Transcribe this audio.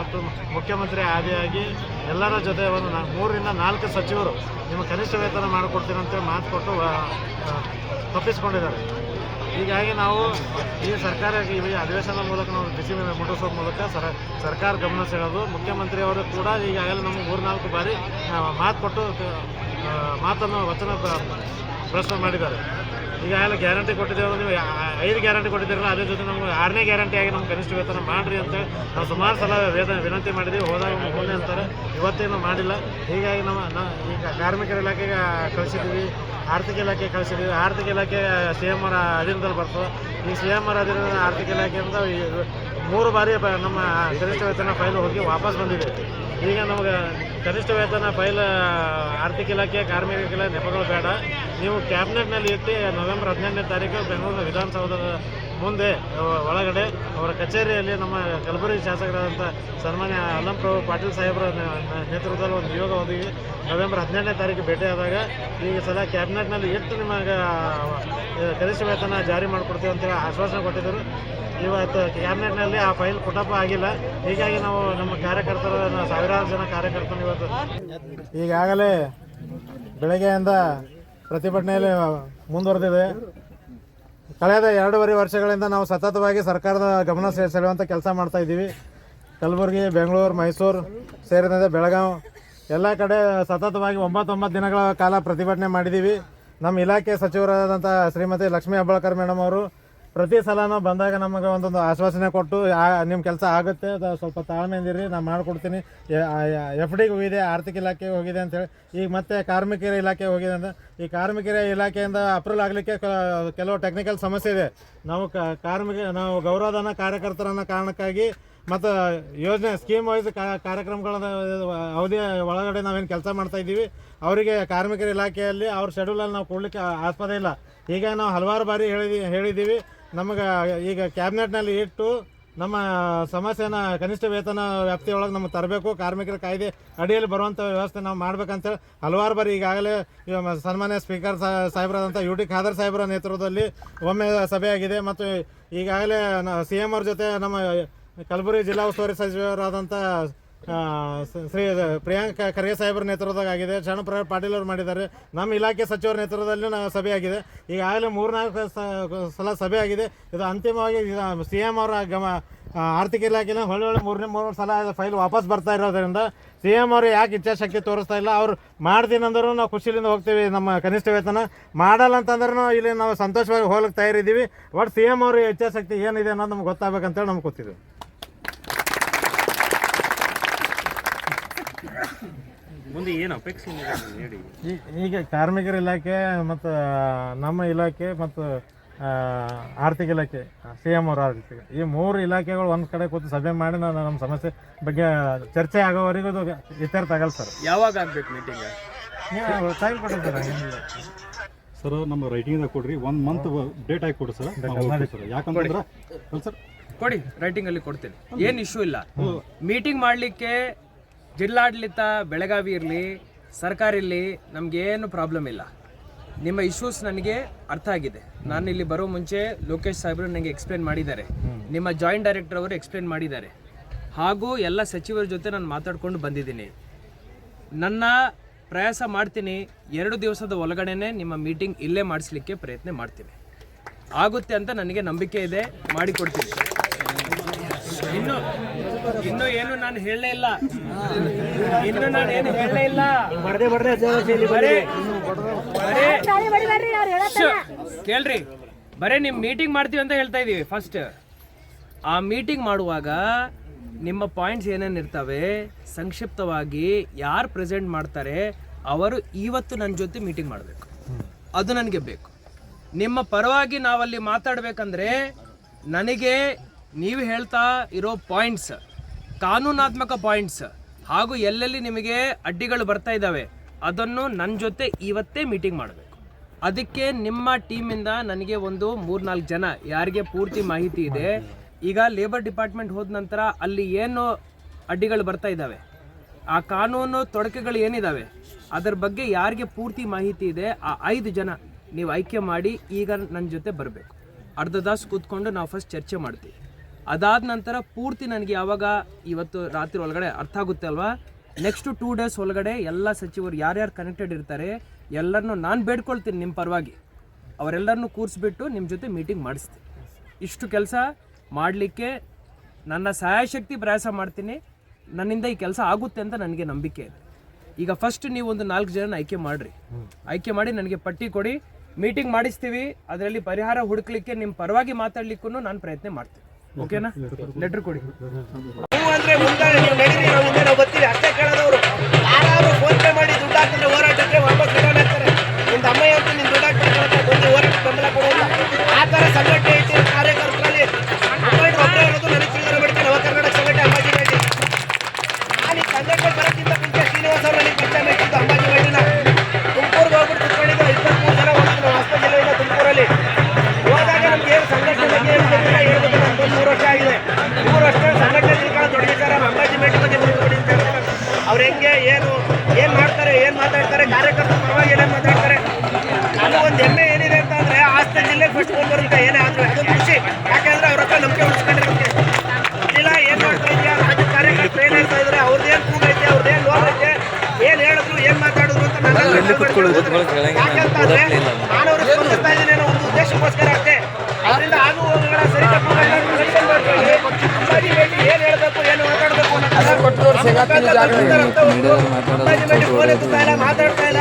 ಮತ್ತು ಮುಖ್ಯಮಂತ್ರಿ ಆದಿಯಾಗಿ ಎಲ್ಲರ ಜೊತೆ ಒಂದು ಮೂರರಿಂದ ನಾಲ್ಕು ಸಚಿವರು ನಿಮ್ಮ ಕನಿಷ್ಠ ವೇತನ ಮಾಡಿಕೊಡ್ತೀನಿ ಅಂತೇಳಿ ಮಾತು ಕೊಟ್ಟು ತಪ್ಪಿಸ್ಕೊಂಡಿದ್ದಾರೆ. ಹೀಗಾಗಿ ನಾವು ಈ ಸರ್ಕಾರ ಈ ಅಧಿವೇಶನದ ಮೂಲಕ ನಾವು ಬಿಸಿ ಮುಟ್ಟಿಸೋ ಮೂಲಕ ಸರ, ಸರ್ಕಾರ ಗಮನ ಸೆಳೆದು ಮುಖ್ಯಮಂತ್ರಿಯವರು ಕೂಡ ಈಗಾಗಲೇ ನಮಗೆ ಮೂರ್ನಾಲ್ಕು ಬಾರಿ ಮಾತು ಕೊಟ್ಟು ಮಾತನ್ನು ವಚನ ಪ್ರ- ಪ್ರಶ್ನೆ ಮಾಡಿದ್ದಾರೆ. ಈಗಾಗಲೇ ಗ್ಯಾರಂಟಿ ಕೊಟ್ಟಿದ್ದೇವೆ ನೀವು ಐದು ಗ್ಯಾರಂಟಿ ಕೊಟ್ಟಿದ್ದೀರಲ್ಲ, ಅದ್ರ ಜೊತೆ ನಮ್ಗೆ ಆರನೇ ಗ್ಯಾರಂಟಿ ಆಗಿ ನಮ್ಗೆ ಕನಿಷ್ಠ ವೇತನ ಮಾಡಿರಿ ಅಂತ ನಾವು ಸುಮಾರು ಸಲ ವೇತನ ವಿನಂತಿ ಮಾಡಿದ್ದೀವಿ. ಹೋದಾಗ ಹೋಗಿ ಅಂತಾರೆ, ಇವತ್ತೇನು ಮಾಡಿಲ್ಲ. ಹೀಗಾಗಿ ನಮ್ಮ ನ- ಈಗ ಕಾರ್ಮಿಕರ ಇಲಾಖೆಗೆ ಕಳಿಸಿದ್ದೀವಿ, ಆರ್ಥಿಕ ಇಲಾಖೆ ಕಳಿಸಿದ್ದೀವಿ. ಆರ್ಥಿಕ ಇಲಾಖೆ ಸಿ ಎಂ ಅವರ ಅಧೀನದಲ್ಲಿ ಬರ್ತದೆ. ಈ ಸಿ ಎಂ ಅವರ ಅಧೀನದ ಆರ್ಥಿಕ ಇಲಾಖೆಯಿಂದ ಮೂರು ಬಾರಿ ನಮ್ಮ ಕನಿಷ್ಠ ವೇತನ ಫೈಲ್ ಹೋಗಿ ವಾಪಸ್ ಬಂದಿದೆ. ಈಗ ನಮಗೆ ಕನಿಷ್ಠ ವೇತನ ಫೈಲ್, ಆರ್ಥಿಕ ಇಲಾಖೆ, ಕಾರ್ಮಿಕ ಇಲಾಖೆ ನೆಪಗಳು ಬೇಡ. ನೀವು ಕ್ಯಾಬಿನೆಟ್ನಲ್ಲಿ ಇಟ್ಟು ನವೆಂಬರ್ ಹದಿನೆಂಟನೇ ತಾರೀಕು ಬೆಂಗಳೂರಿನ ವಿಧಾನಸೌಧದ ಮುಂದೆ ಒಳಗಡೆ ಅವರ ಕಚೇರಿಯಲ್ಲಿ ನಮ್ಮ ಕಲಬುರಗಿ ಶಾಸಕರಾದಂಥ ಸನ್ಮಾನ್ಯ ಅಲ್ಲಂಪ್ರಭು ಪಾಟೀಲ್ ಸಾಹೇಬರ ನೇತೃತ್ವದಲ್ಲಿ ಒಂದು ನಿಯೋಗ ಒದಗಿ ನವೆಂಬರ್ ಹದಿನೆಂಟನೇ ತಾರೀಕು ಭೇಟಿಯಾದಾಗ ಈ ಸಲ ಕ್ಯಾಬಿನೆಟ್ನಲ್ಲಿ ಎಷ್ಟು ನಿಮಗೆ ಕನಿಷ್ಠ ವೇತನ ಜಾರಿ ಮಾಡಿಕೊಡ್ತೀವಿ ಅಂತೇಳಿ ಆಶ್ವಾಸನೆ ಕೊಟ್ಟಿದ್ದರು. ಇವತ್ತು ಕ್ಯಾಬಿನೆಟ್ನಲ್ಲಿ ಆ ಫೈಲ್ ಪುಟಪ್ಪ ಆಗಿಲ್ಲ. ಹೀಗಾಗಿ ನಾವು ನಮ್ಮ ಕಾರ್ಯಕರ್ತರು ಸಾವಿರಾರು ಜನ ಕಾರ್ಯಕರ್ತರು ಇವತ್ತು ಈಗಾಗಲೇ ಬೆಳಗ್ಗೆಯಿಂದ ಪ್ರತಿಭಟನೆಯಲ್ಲಿ ಮುಂದುವರೆದಿದೆ. ಕಳೆದ ಎರಡೂವರೆ ವರ್ಷಗಳಿಂದ ನಾವು ಸತತವಾಗಿ ಸರ್ಕಾರದ ಗಮನ ಸೆಳೆಯುವಂಥ ಕೆಲಸ ಮಾಡ್ತಾ ಇದ್ದೀವಿ. ಕಲಬುರಗಿ, ಬೆಂಗಳೂರು, ಮೈಸೂರು ಸೇರಿದಂತೆ ಬೆಳಗಾವಿ ಎಲ್ಲ ಕಡೆ ಸತತವಾಗಿ ಒಂಬತ್ತೊಂಬತ್ತು ದಿನಗಳ ಕಾಲ ಪ್ರತಿಭಟನೆ ಮಾಡಿದ್ದೀವಿ. ನಮ್ಮ ಇಲಾಖೆ ಸಚಿವರಾದಂಥ ಶ್ರೀಮತಿ ಲಕ್ಷ್ಮೀ ಹೆಬ್ಬಾಳ್ಕರ್ ಮೇಡಮ್ ಅವರು ಪ್ರತಿ ಸಲನೂ ಬಂದಾಗ ನಮಗೆ ಒಂದೊಂದು ಆಶ್ವಾಸನೆ ಕೊಟ್ಟು ನಿಮ್ಮ ಕೆಲಸ ಆಗುತ್ತೆ ಸ್ವಲ್ಪ ಸ್ವಲ್ಪ ತಾಳ್ಮೆಯಿಂದಿರಿ ನಾನು ಮಾಡಿಕೊಡ್ತೀನಿ. ಎಫ್ ಡಿಗೆ ಹೋಗಿದೆ, ಆರ್ಥಿಕ ಇಲಾಖೆಗೆ ಹೋಗಿದೆ ಅಂತೇಳಿ ಈಗ ಮತ್ತೆ ಕಾರ್ಮಿಕರ ಇಲಾಖೆ ಹೋಗಿದೆ ಅಂತ. ಈ ಕಾರ್ಮಿಕರ ಇಲಾಖೆಯಿಂದ ಅಪ್ರೂವಲ್ ಆಗಲಿಕ್ಕೆ ಕೆಲವು ಟೆಕ್ನಿಕಲ್ ಸಮಸ್ಯೆ ಇದೆ. ನಾವು ಕಾರ್ಮಿಕ, ನಾವು ಗೌರವಧನ ಕಾರ್ಯಕರ್ತರನ್ನ ಕಾರಣಕ್ಕಾಗಿ ಮತ್ತು ಯೋಜನೆ ಸ್ಕೀಮ್ ವೈಸ್ ಕಾರ್ಯಕ್ರಮಗಳ ಅವಧಿ ಒಳಗಡೆ ನಾವೇನು ಕೆಲಸ ಮಾಡ್ತಾ ಇದ್ದೀವಿ. ಅವರಿಗೆ ಕಾರ್ಮಿಕರ ಇಲಾಖೆಯಲ್ಲಿ ಅವ್ರ ಶೆಡ್ಯೂಲಲ್ಲಿ ನಾವು ಕೊಡಲಿಕ್ಕೆ ಆಸ್ಪದ ಇಲ್ಲ. ಈಗ ನಾವು ಹಲವಾರು ಬಾರಿ ಹೇಳಿದಿ ಹೇಳಿದ್ದೀವಿ ನಮಗೆ ಈಗ ಕ್ಯಾಬಿನೆಟ್ನಲ್ಲಿ ಇಟ್ಟು ನಮ್ಮ ಸಮಸ್ಯೆನ ಕನಿಷ್ಠ ವೇತನ ವ್ಯಾಪ್ತಿಯೊಳಗೆ ನಮಗೆ ತರಬೇಕು, ಕಾರ್ಮಿಕರ ಕಾಯ್ದೆ ಅಡಿಯಲ್ಲಿ ಬರುವಂಥ ವ್ಯವಸ್ಥೆ ನಾವು ಮಾಡ್ಬೇಕಂತೇಳಿ ಹಲವಾರು ಬಾರಿ ಈಗಾಗಲೇ ಸನ್ಮಾನ್ಯ ಸ್ಪೀಕರ್ ಸಾಹೇಬರಾದಂಥ ಯು ಟಿ ಖಾದರ್ ಸಾಹೇಬರ ನೇತೃತ್ವದಲ್ಲಿ ಒಮ್ಮೆ ಸಭೆಯಾಗಿದೆ ಮತ್ತು ಈಗಾಗಲೇ ಸಿ ಎಂ ಅವ್ರ ಜೊತೆ ನಮ್ಮ ಕಲಬುರಗಿ ಜಿಲ್ಲಾ ಉಸ್ತುವಾರಿ ಸಚಿವರಾದಂಥ ಶ್ರೀ ಪ್ರಿಯಾಂಕ ಖರ್ಗೆ ಸಾಹೇಬರ ನೇತೃತ್ವದಾಗ ಆಗಿದೆ. ಪಾಟೀಲ್ ಅವರು ಮಾಡಿದ್ದಾರೆ. ನಮ್ಮ ಇಲಾಖೆ ಸಚಿವರ ನೇತೃತ್ವದಲ್ಲಿ ನಾವು ಸಭೆ ಆಗಿದೆ. ಈಗಾಗಲೇ ಮೂರ್ನಾಲ್ಕು ಸಲ ಸಭೆ ಆಗಿದೆ. ಇದು ಅಂತಿಮವಾಗಿ ಸಿ ಎಂ ಅವರ ಗಮ ಆರ್ಥಿಕ ಇಲಾಖೆನ ಒಳ್ಳೆ ಒಳ್ಳೆ ಮೂರನೇ ಮೂರು ಸಲ ಫೈಲ್ ವಾಪಸ್ ಬರ್ತಾ ಇರೋದ್ರಿಂದ ಸಿ ಎಂ ಅವರು ಯಾಕೆ ಇಚ್ಛಾಶಕ್ತಿ ತೋರಿಸ್ತಾ ಇಲ್ಲ? ಅವ್ರು ಮಾಡ್ತೀನಿ ಅಂದ್ರೂ ನಾವು ಖುಷಿಲಿಂದ ಹೋಗ್ತೀವಿ ನಮ್ಮ ಕನಿಷ್ಠ ವೇತನ. ಮಾಡಲ್ಲ ಅಂತಂದ್ರೂ ಇಲ್ಲಿ ನಾವು ಸಂತೋಷವಾಗಿ ಹೋಗ್ಲಿಕ್ಕೆ ತಯಾರಿದ್ದೀವಿ. ಒಟ್ಟು ಸಿ ಎಂ ಅವ್ರ ಇಚ್ಛಾಶಕ್ತಿ ಏನಿದೆ ಅನ್ನೋದು ನಮ್ಗೆ ಗೊತ್ತಾಗಬೇಕಂತೇಳಿ ನಮ್ಗೆ ಗೊತ್ತಿದೆ ಮುಂದೆ ಏನು ಅಪೇಕ್ಷೆ ಇದೆ ಅದನ್ನ ಹೇಳಿ? ಈಗ ಕಾರ್ಮಿಕರ ಇಲಾಖೆ ಮತ್ತು ನಮ್ಮ ಇಲಾಖೆ ಮತ್ತು ಆ, ಆರ್ಥಿಕ ಇಲಾಖೆ ಸಿ ಎಂ ಅವರ ಆರ್ಥಿಕ. ಈ ಮೂರು ಇಲಾಖೆಗಳು ಒಂದು ಕಡೆ ಕೂತು ಸಭೆ ಮಾಡಿ ನಾನು ನಮ್ಮ ಸಮಸ್ಯೆ ಬಗ್ಗೆ ಚರ್ಚೆ ಆಗೋವರೆಗೂ ಇದು ಇತ್ಯರ್ಥ ಆಗಲ್ಲ ಸರ್. ಯಾವಾಗ ಆಗ್ಬೇಕು ಮೀಟಿಂಗ್ ನೀವು ಟೈಮ್ ಕೊಡಿ ಸರ್ ಸರ್ ನಮ್ಮ ರೈಟಿಂಗ್ ಕೊಡ್ರಿ. ಒಂದು ಮಂತ್ ಡೇಟ್ ಆಗಿ ಕೊಡಿ ಸರ್. ಸರ್. ಯಾಕಂತಂದ್ರೆ ಸರ್. ಕೊಡಿ ರೈಟಿಂಗ್ ಅಲ್ಲಿ ಕೊಡ್ತೀನಿ. ಏನ್ ಇಶ್ಯೂ ಇಲ್ಲ. ಮೀಟಿಂಗ್ ಮಾಡ್ಲಿಕ್ಕೆ ಜಿಲ್ಲಾಡಳಿತ, ಬೆಳಗಾವಿ ಇರಲಿ, ಸರ್ಕಾರ ಇರಲಿ, ನಮ್ಗೆ ಏನು ಪ್ರಾಬ್ಲಮ್ ಇಲ್ಲ. ನಿಮ್ಮ ಇಶ್ಯೂಸ್ ನನಗೆ ಅರ್ಥ ಆಗಿದೆ. ನಾನು ಇಲ್ಲಿ ಬರೋ ಮುಂಚೆ ಲೋಕೇಶ್ ಸಾಹೇಬರು ನನಗೆ ಎಕ್ಸ್ಪ್ಲೇನ್ ಮಾಡಿದ್ದಾರೆ. ನಿಮ್ಮ ಜಾಯಿಂಟ್ ಡೈರೆಕ್ಟರ್ ಅವರು ಎಕ್ಸ್ಪ್ಲೇನ್ ಮಾಡಿದ್ದಾರೆ. ಹಾಗೂ ಎಲ್ಲ ಸಚಿವರ ಜೊತೆ ನಾನು ಮಾತಾಡ್ಕೊಂಡು ಬಂದಿದ್ದೀನಿ. ನನ್ನ ಪ್ರಯಾಸ ಮಾಡ್ತೀನಿ. ಎರಡು ದಿವಸದ ಒಳಗಡೆನೆ ನಿಮ್ಮ ಮೀಟಿಂಗ್ ಇಲ್ಲೇ ಮಾಡಿಸ್ಲಿಕ್ಕೆ ಪ್ರಯತ್ನ ಮಾಡ್ತೀನಿ. ಆಗುತ್ತೆ ಅಂತ ನನಗೆ ನಂಬಿಕೆ ಇದೆ. ಮಾಡಿಕೊಡ್ತೀನಿ. ಇನ್ನು ಇನ್ನು ಏನು ನಾನು ಹೇಳಲೇ ಇಲ್ಲ. ಇನ್ನು ನಾನು ಏನು ಹೇಳಲೇ ಇಲ್ಲ. ಕೇಳ್ರಿ. ಬರೇ ನಿಮ್ ಮೀಟಿಂಗ್ ಮಾಡ್ತೀವಿ ಅಂತ ಹೇಳ್ತಾ ಇದೀವಿ ಫಸ್ಟ್ ಆ ಮೀಟಿಂಗ್ ಮಾಡುವಾಗ ನಿಮ್ಮ ಪಾಯಿಂಟ್ಸ್ ಏನೇನು ಇರ್ತವೆ ಸಂಕ್ಷಿಪ್ತವಾಗಿ ಯಾರು ಪ್ರೆಸೆಂಟ್ ಮಾಡ್ತಾರೆ ಅವರು ಇವತ್ತು ನನ್ನ ಜೊತೆ ಮೀಟಿಂಗ್ ಮಾಡಬೇಕು. ಅದು ನನಗೆ ಬೇಕು. ನಿಮ್ಮ ಪರವಾಗಿ ನಾವಲ್ಲಿ ಮಾತಾಡಬೇಕಂದ್ರೆ ನನಗೆ ನೀವು ಹೇಳ್ತಾ ಇರೋ ಪಾಯಿಂಟ್ಸ್ ಕಾನೂನಾತ್ಮಕ ಪಾಯಿಂಟ್ಸ್ ಹಾಗೂ ಎಲ್ಲೆಲ್ಲಿ ನಿಮಗೆ ಅಡ್ಡಿಗಳು ಬರ್ತಾ ಇದ್ದಾವೆ ಅದನ್ನು ನನ್ನ ಜೊತೆ ಇವತ್ತೇ ಮೀಟಿಂಗ್ ಮಾಡಬೇಕು. ಅದಕ್ಕೆ ನಿಮ್ಮ ಟೀಮಿಂದ ನನಗೆ ಒಂದು ಮೂರ್ನಾಲ್ಕು ಜನ ಯಾರಿಗೆ ಪೂರ್ತಿ ಮಾಹಿತಿ ಇದೆ. ಈಗ ಲೇಬರ್ ಡಿಪಾರ್ಟ್ಮೆಂಟ್ ಹೋದ ನಂತರ ಅಲ್ಲಿ ಏನು ಅಡ್ಡಿಗಳು ಬರ್ತಾ ಇದ್ದಾವೆ? ಆ ಕಾನೂನು ತೊಡಕೆಗಳು ಏನಿದ್ದಾವೆ ಅದರ ಬಗ್ಗೆ ಯಾರಿಗೆ ಪೂರ್ತಿ ಮಾಹಿತಿ ಇದೆ? ಆ ಐದು ಜನ ನೀವು ಆಯ್ಕೆ ಮಾಡಿ ಈಗ ನನ್ನ ಜೊತೆ ಬರಬೇಕು. ಅರ್ಧ ತಾಸು ಕೂತ್ಕೊಂಡು ನಾವು ಫಸ್ಟ್ ಚರ್ಚೆ ಮಾಡ್ತೀವಿ. ಅದಾದ ನಂತರ ಪೂರ್ತಿ ನನಗೆ ಯಾವಾಗ ಇವತ್ತು ರಾತ್ರಿ ಒಳಗಡೆ ಅರ್ಥ ಆಗುತ್ತೆ ಅಲ್ವಾ? ನೆಕ್ಸ್ಟ್ ಟೂ ಡೇಸ್ ಒಳಗಡೆ ಎಲ್ಲ ಸಚಿವರು ಯಾರ್ಯಾರು ಕನೆಕ್ಟೆಡ್ ಇರ್ತಾರೆ, ಎಲ್ಲರನ್ನೂ ನಾನು ಬೇಡ್ಕೊಳ್ತೀನಿ ನಿಮ್ಮ ಪರವಾಗಿ. ಅವರೆಲ್ಲರನ್ನೂ ಕೂರಿಸ್ಬಿಟ್ಟು ನಿಮ್ಮ ಜೊತೆ ಮೀಟಿಂಗ್ ಮಾಡಿಸ್ತೀನಿ. ಇಷ್ಟು ಕೆಲಸ ಮಾಡಲಿಕ್ಕೆ ನನ್ನ ಸಹಾಯಶಕ್ತಿ ಪ್ರಯಾಸ ಮಾಡ್ತೀನಿ. ನನ್ನಿಂದ ಈ ಕೆಲಸ ಆಗುತ್ತೆ ಅಂತ ನನಗೆ ನಂಬಿಕೆ ಇದೆ. ಈಗ ಫಸ್ಟ್ ನೀವು ಒಂದು ನಾಲ್ಕು ಜನ ಆಯ್ಕೆ ಮಾಡಿರಿ. ಆಯ್ಕೆ ಮಾಡಿ ನನಗೆ ಪಟ್ಟಿ ಕೊಡಿ. ಮೀಟಿಂಗ್ ಮಾಡಿಸ್ತೀವಿ. ಅದರಲ್ಲಿ ಪರಿಹಾರ ಹುಡುಕ್ಲಿಕ್ಕೆ ನಿಮ್ಮ ಪರವಾಗಿ ಮಾತಾಡ್ಲಿಕ್ಕೂ ನಾನು ಪ್ರಯತ್ನ ಮಾಡ್ತೀನಿ. ಓಕೆನಾ? ಲೆಟ್ರ್ ಕೊಡಿ. ಅಂದ್ರೆ ಮುಂದೆ ನೀವು ನಡೀರಿ ನಾವು ಮುಂದೆ ನಾವು ಬರ್ತೀವಿ. ಅಷ್ಟೇ ಕೇಳೋದವರು. ಯಾರು ಫೋನ್ ಮಾಡಿ ದುಡ್ಡು ಹಾಕಿದ್ರೆ ಹೋರಾಟಕ್ಕೆ ವಾಪಸ್ ರಿಟರ್ನ್ ನಿಮ್ದು ನಿನ್ ದುಡ್ಡು ಹಾಕ್ತಾರೆ ಬಂದು ಹೋರಾಟ ಬೆಂಬಲ ಕೊಡೋಲ್ಲ ಆ ಥರ ಸಂಘಟನೆ ಐತಿ, ಕಾರ್ಯಕರ್ತರಲ್ಲಿ. ಒಬ್ಬರೇ ಇರೋದು ನನಗೆ ತಿಳಿದ್ರೆ ಬಿಡ್ತೀನಿ ನವ ಕರ್ನಾಟಕ ಸಂಘಟನೆ ಅಂಬಾಜಿ ನಾನು ಈ ಸಂಘಟನೆ ಅವ್ರು ಹೆಂಗೆ ಏನು ಏನ್ ಮಾಡ್ತಾರೆ ಏನ್ ಮಾತಾಡ್ತಾರೆ ಕಾರ್ಯಕರ್ತರ ಮಾತಾಡ್ತಾ ಇಲ್ಲ